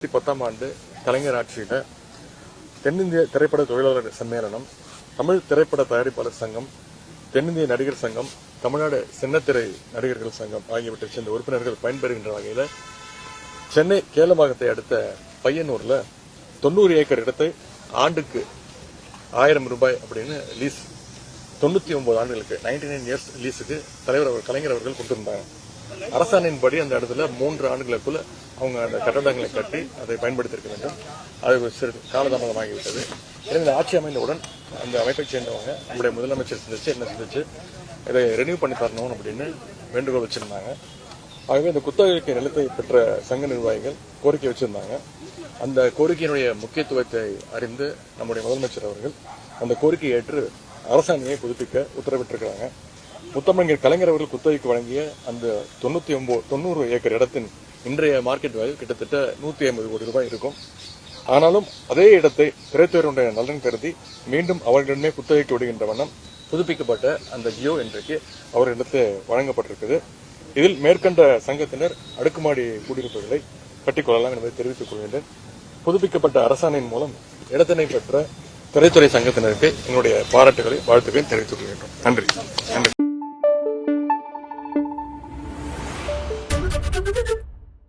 ரெண்டாயிரத்தி பத்தாம் ஆண்டு கலைஞர் ஆட்சியில் தென்னிந்திய திரைப்பட தொழிலாளர் சம்மேளனம் தமிழ் திரைப்பட தயாரிப்பாளர் சங்கம் தென்னிந்திய நடிகர் சங்கம் தமிழ்நாடு சின்னத்திரை நடிகர்கள் சங்கம் ஆகியவற்றை சேர்ந்த உறுப்பினர்கள் பயன்பெறுகின்ற வகையில் சென்னை கேலபாகத்தை அடுத்த பையனூரில் தொண்ணூறு ஏக்கர் இடத்தை ஆண்டுக்கு ஆயிரம் ரூபாய் அப்படின்னு லீஸ் தொண்ணூற்றி ஒன்பது ஆண்டுகளுக்கு நைன்டி நைன் இயர்ஸ் லீஸுக்கு தலைவர் அவர் கலைஞர் அவர்கள் கொடுத்திருந்தாங்க. அரசாணையின்படி அந்த இடத்துல மூன்று ஆண்டுகளுக்குள்ள அவங்க அந்த கட்டடங்களை கட்டி அதை பயன்படுத்தியிருக்க வேண்டும். அது சிறு காலதாமதமாகிவிட்டது. எனவே இந்த ஆட்சி அமைந்தவுடன் அந்த அமைப்பைச் சேர்ந்தவங்க நம்முடைய முதலமைச்சர் சிந்திச்சு என்ன சிந்திச்சு இதை ரெனியூ பண்ணி தரணும் அப்படின்னு வேண்டுகோள் வச்சிருந்தாங்க. ஆகவே இந்த குத்தகைக்கு நிலத்தை பெற்ற சங்க நிர்வாகிகள் கோரிக்கை வச்சிருந்தாங்க. அந்த கோரிக்கையினுடைய முக்கியத்துவத்தை அறிந்து நம்முடைய முதலமைச்சர் அவர்கள் அந்த கோரிக்கையை ஏற்று அரசாணையை புதுப்பிக்க உத்தரவிட்டிருக்கிறாங்க. முத்தமிழர் கலைஞர் அவர்கள் குத்தகைக்கு வழங்கிய அந்த தொண்ணூத்தி ஒன்பது தொண்ணூறு ஏக்கர் இடத்தின் இன்றைய மார்க்கெட் வேல்யூ கிட்டத்தட்ட நூற்றி ஐம்பது கோடி ரூபாய் இருக்கும். ஆனாலும் அதே இடத்தை திரைத்துறையினுடைய நலன் கருதி மீண்டும் அவர்களிடமே குத்தகைக்கு விடுகின்ற வண்ணம் புதுப்பிக்கப்பட்ட அந்த ஜியோ இன்றைக்கு அவர்களிடத்து வழங்கப்பட்டிருக்குது. இதில் மேற்கண்ட சங்கத்தினர் அடுக்குமாடி குடியிருப்புகளை கட்டிக்கொள்ளலாம் என்பதை தெரிவித்துக் கொள்கின்றேன். புதுப்பிக்கப்பட்ட அரசாணையின் மூலம் இடத்தினை பெற்ற திரைத்துறை சங்கத்தினருக்கு என்னுடைய பாராட்டுகளை வாழ்த்துக்களையும் தெரிவித்துக் கொள்கின்றோம். நன்றி. நன்றி.